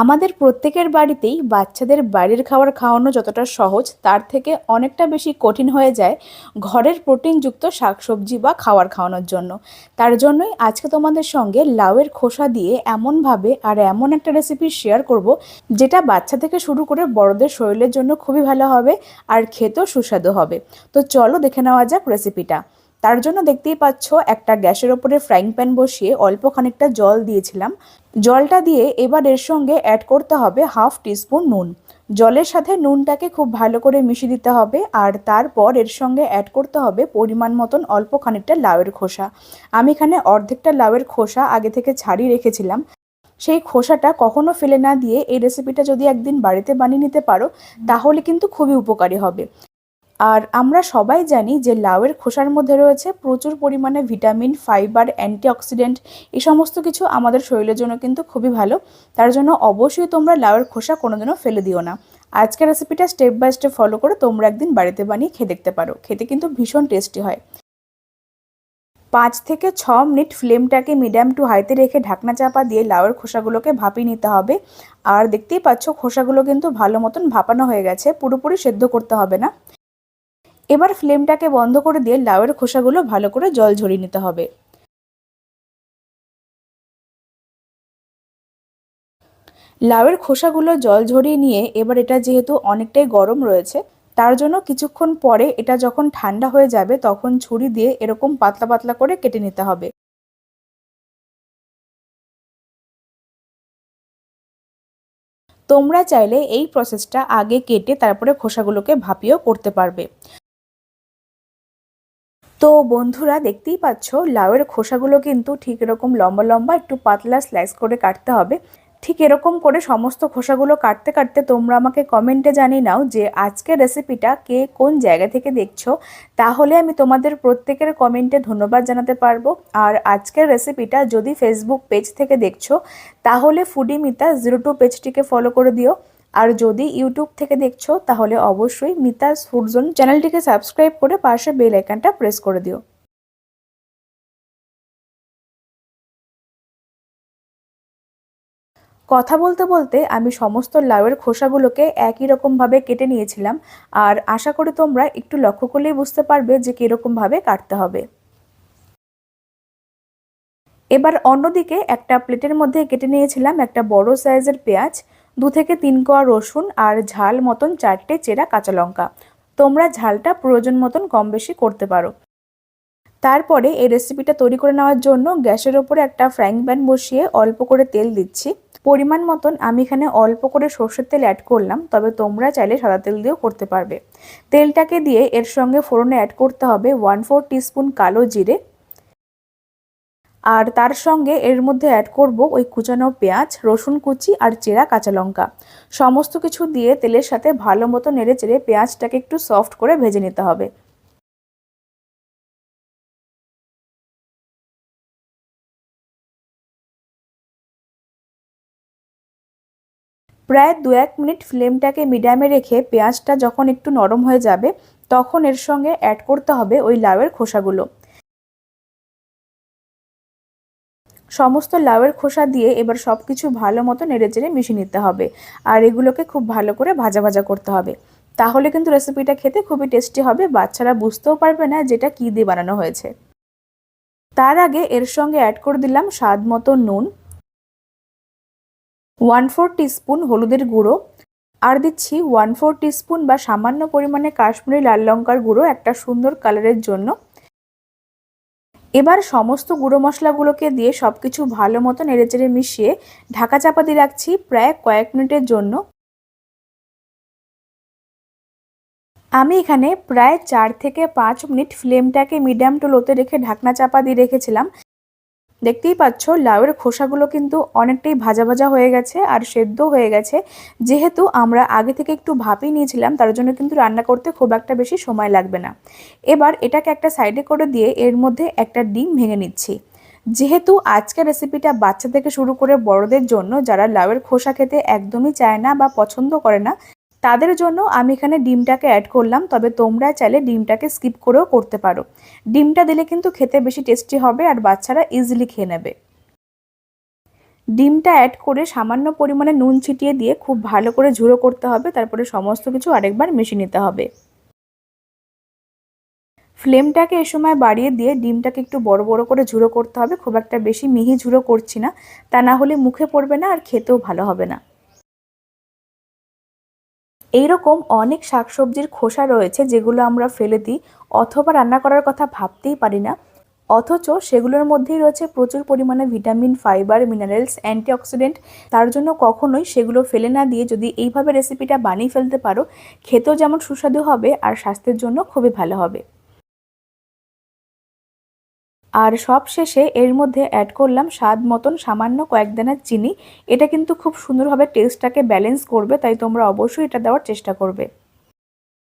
আমাদের প্রত্যেকের বাড়িতেই বাচ্চাদের বাইরের খাবার খাওয়ানো যতটা সহজ, তার থেকে অনেকটা বেশি কঠিন হয়ে যায় ঘরের প্রোটিনযুক্ত শাকসবজি বা খাবার খাওয়ানোর জন্য। তার জন্যই আজকে তোমাদের সঙ্গে লাউয়ের খোসা দিয়ে এমনভাবে আর এমন একটা রেসিপি শেয়ার করব, যেটা বাচ্চা থেকে শুরু করে বড়দের শরীরের জন্য খুবই ভালো হবে আর খেতেও সুস্বাদু হবে। তো চলো দেখে নেওয়া যাক রেসিপিটা তার জন্য দেখতেই পাচ্ছ একটা গ্যাসের ওপরে ফ্রাইং প্যান বসিয়ে অল্প খানিকটা জল দিয়েছিলাম। জলটা দিয়ে এবার এর সঙ্গে অ্যাড করতে হবে হাফ টিস্পুন নুন। জলের সাথে নুনটাকে খুব ভালো করে মিশিয়ে দিতে হবে আর তারপর এর সঙ্গে অ্যাড করতে হবে পরিমাণ মতন অল্প খানিকটা লাউয়ের খোসা। আমি এখানে অর্ধেকটা লাউয়ের খোসা আগে থেকে ছাড়িয়ে রেখেছিলাম। সেই খোসাটা কখনো ফেলে না দিয়ে এই রেসিপিটা যদি একদিন বাড়িতে বানিয়ে নিতে পারো, তাহলে কিন্তু খুবই উপকারী হবে। আর আমরা সবাই জানি যে লাউয়ের খোসার মধ্যে রয়েছে প্রচুর পরিমাণে ভিটামিন, ফাইবার, অ্যান্টিঅক্সিডেন্ট, এই সমস্ত কিছু আমাদের শরীরের জন্য কিন্তু খুবই ভালো। তার জন্য অবশ্যই তোমরা লাউয়ের খোসা কোনোদিনও ফেলে দিও না। আজকের রেসিপিটা স্টেপ বাই স্টেপ ফলো করে তোমরা একদিন বাড়িতে বানিয়ে খেয়ে দেখতে পারো। খেতে কিন্তু ভীষণ টেস্টি হয়। পাঁচ থেকে ছ মিনিট ফ্লেমটাকে মিডিয়াম টু হাইতে রেখে ঢাকনা চাপা দিয়ে লাউয়ের খোসাগুলোকে ভাপিয়ে নিতে হবে। আর দেখতেই পাচ্ছ, খোসাগুলো কিন্তু ভালো মতন ভাপানো হয়ে গেছে। পুরোপুরি সেদ্ধ করতে হবে না। এবার ফ্লেমটাকে বন্ধ করে দিয়ে লাউয়ের খোসাগুলো ভালো করে জল ঝরিয়ে নিতে হবে। লাউয়ের খোসাগুলো জল ঝরিয়ে নিয়ে এবার এটা যেহেতু অনেকটাই গরম রয়েছে, তার জন্য কিছুক্ষণ পরে এটা যখন ঠান্ডা হয়ে যাবে তখন ছুরি দিয়ে এরকম পাতলা পাতলা করে কেটে নিতে হবে। তোমরা চাইলে এই প্রসেসটা আগে কেটে তারপরে খোসাগুলোকে ভাপিয়েও করতে পারবে। তো বন্ধুরা দেখতেই পাচ্ছ, লাউয়ের খোসাগুলো কিন্তু ঠিক এরকম লম্বা লম্বা, একটু পাতলা স্লাইস করে কাটতে হবে। ঠিক এরকম করে সমস্ত খোসাগুলো কাটতে কাটতে তোমরা আমাকে কমেন্টে জানিয়ে নাও যে আজকের রেসিপিটা কে কোন জায়গা থেকে দেখছ। তাহলে আমি তোমাদের প্রত্যেকের কমেন্টে ধন্যবাদ জানাতে পারব। আর আজকের রেসিপিটা যদি ফেসবুক পেজ থেকে দেখছ, তাহলে ফুডি মিতা জিরো টু পেজটিকে ফলো করে দিও। আর যদি ইউটিউব থেকে দেখছ, তাহলে অবশ্যই মিতাস ফুডজোন চ্যানেলটিকে সাবস্ক্রাইব করে পাশে বেল আইকনটা প্রেস করে দিও। কথা বলতে বলতে আমি সমস্ত লাউয়ের খোসাগুলোকে একই রকমভাবে কেটে নিয়েছিলাম, আর আশা করি তোমরা একটু লক্ষ্য করলেই বুঝতে পারবে যে কীরকমভাবে কাটতে হবে। এবার অন্যদিকে একটা প্লেটের মধ্যে কেটে নিয়েছিলাম একটা বড় সাইজের পেঁয়াজ দু থেকে তিন কোয়া রসুন আর ঝাল মতন চারটে চেরা কাঁচা লঙ্কা। তোমরা ঝালটা প্রয়োজন মতন কম বেশি করতে পারো। তারপরে এই রেসিপিটা তৈরি করে নেওয়ার জন্য গ্যাসের ওপরে একটা ফ্রাইং প্যান বসিয়ে অল্প করে তেল দিচ্ছি। পরিমাণ মতন আমি এখানে অল্প করে সর্ষের তেল অ্যাড করলাম, তবে তোমরা চাইলে সাদা তেল দিয়েও করতে পারবে। তেলটাকে দিয়ে এর সঙ্গে ফোড়নে অ্যাড করতে হবে ওয়ান ফোর টিস্পুন কালো জিরে। আর তার সঙ্গে এর মধ্যে অ্যাড করব ওই কুচানো পেঁয়াজ, রসুন কুচি আর চেরা কাঁচা লঙ্কা। সমস্ত কিছু দিয়ে তেলের সাথে ভালো মতো নেড়ে চেড়ে পেঁয়াজটাকে একটু সফট করে ভেজে নিতে হবে। প্রায় দু এক মিনিট ফ্লেমটাকে মিডিয়ামে রেখে পেঁয়াজটা যখন একটু নরম হয়ে যাবে, তখন এর সঙ্গে অ্যাড করতে হবে ওই লাউয়ের খোসাগুলো। সমস্ত লাউয়ের খোসা দিয়ে এবার সব কিছু ভালো মতো নেড়ে চেড়ে মিশিয়ে নিতে হবে। আর এগুলোকে খুব ভালো করে ভাজা ভাজা করতে হবে। তাহলে কিন্তু রেসিপিটা খেতে খুবই টেস্টি হবে। বাচ্চারা বুঝতেও পারবে না যেটা কী দিয়ে বানানো হয়েছে। তার আগে এর সঙ্গে অ্যাড করে দিলাম স্বাদ মতো নুন। ওয়ান ফোর টিস্পুন হলুদের গুঁড়ো। আর দিচ্ছি ওয়ান ফোর টিস্পুন বা সামান্য পরিমাণে কাশ্মীরি লাল লঙ্কার গুঁড়ো একটা সুন্দর কালারের জন্য। এবার সমস্ত গুঁড়ো মশলাগুলোকে দিয়ে সব কিছু ভালো মতো নেড়েচেড়ে মিশিয়ে ঢাকা চাপা দিয়ে রাখছি প্রায় কয়েক মিনিটের জন্য। আমি এখানে প্রায় চার থেকে পাঁচ মিনিট ফ্লেমটাকে মিডিয়াম টু লোতে রেখে ঢাকনা চাপা দিয়ে রেখেছিলাম। দেখতেই পাচ্ছ, লাউয়ের খোসাগুলো কিন্তু অনেকটাই ভাজা ভাজা হয়ে গেছে আর সেদ্ধ হয়ে গেছে। যেহেতু আমরা আগে থেকে একটু ভাপিয়ে নিয়েছিলাম, তার জন্য কিন্তু রান্না করতে খুব একটা বেশি সময় লাগবে না। এবার এটাকে একটা সাইডে করে দিয়ে এর মধ্যে একটা ডিম ভেঙে নিচ্ছি। যেহেতু আজকের রেসিপিটা বাচ্চা থেকে শুরু করে বড়দের জন্য, যারা লাউয়ের খোসা খেতে একদমই চায় না বা পছন্দ করে না তাদের জন্য আমি এখানে ডিমটাকে অ্যাড করলাম, তবে তোমরা চাইলে ডিমটাকে স্কিপ করেও করতে পারো। ডিমটা দিলে কিন্তু খেতে বেশি টেস্টি হবে আর বাচ্চারা ইজিলি খেয়ে নেবে। ডিমটা অ্যাড করে সামান্য পরিমাণে নুন ছিটিয়ে দিয়ে খুব ভালো করে ঝুড়ো করতে হবে, তারপরে সমস্ত কিছু আরেকবার মিশিয়ে নিতে হবে। ফ্লেমটাকে এ সময় বাড়িয়ে দিয়ে ডিমটাকে একটু বড় বড় করে ঝুড়ো করতে হবে, খুব একটা বেশি মিহি ঝুড়ো করছি না, তা না হলে মুখে পড়বে না আর খেতেও ভালো হবে না। এইরকম অনেক শাকসবজির খোসা রয়েছে যেগুলো আমরা ফেলে দিই অথবা রান্না করার কথা ভাবতেই পারি না। অথচ সেগুলোর মধ্যেই রয়েছে প্রচুর পরিমাণে ভিটামিন, ফাইবার, মিনারেলস, অ্যান্টিঅক্সিডেন্ট। তার জন্য কখনোই সেগুলো ফেলে না দিয়ে যদি এইভাবে রেসিপিটা বানিয়ে ফেলতে পারো, খেতেও যেমন সুস্বাদু হবে আর স্বাস্থ্যের জন্য খুবই ভালো হবে। আর সব শেষে এর মধ্যে অ্যাড করলাম স্বাদ মতন সামান্য কয়েক দানার চিনি। এটা কিন্তু খুব সুন্দরভাবে টেস্টটাকে ব্যালেন্স করবে, তাই তোমরা অবশ্যই এটা দেওয়ার চেষ্টা করবে।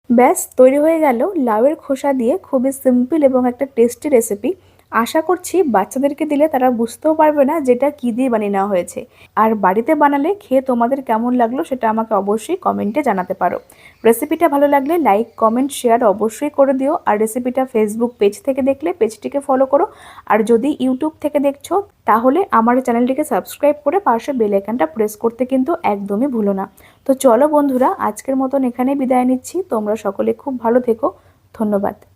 ব্যাস, তৈরি হয়ে গেল লাউয়ের খোসা দিয়ে খুবই সিম্পল এবং একটা টেস্টি রেসিপি আশা করছি বাচ্চাদেরকে দিলে তারা বুঝতেও পারবে না যেটা কী দিয়ে বানিয়ে নেওয়া হয়েছে। আর বাড়িতে বানালে খেয়ে তোমাদের কেমন লাগল সেটা আমাকে অবশ্যই কমেন্টে জানাতে পারো। রেসিপিটা ভালো লাগলে লাইক, কমেন্ট, শেয়ার অবশ্যই করে দিও। আর রেসিপিটা ফেসবুক পেজ থেকে দেখলে পেজটিকে ফলো করো। আর যদি ইউটিউব থেকে দেখছ, তাহলে আমার চ্যানেলটিকে সাবস্ক্রাইব করে পাশে বেল আইকনটা প্রেস করতে কিন্তু একদমই ভুলো না। তো চলো বন্ধুরা, আজকের মতন এখানে বিদায় নিচ্ছি। তোমরা সকলে খুব ভালো থেকো। ধন্যবাদ।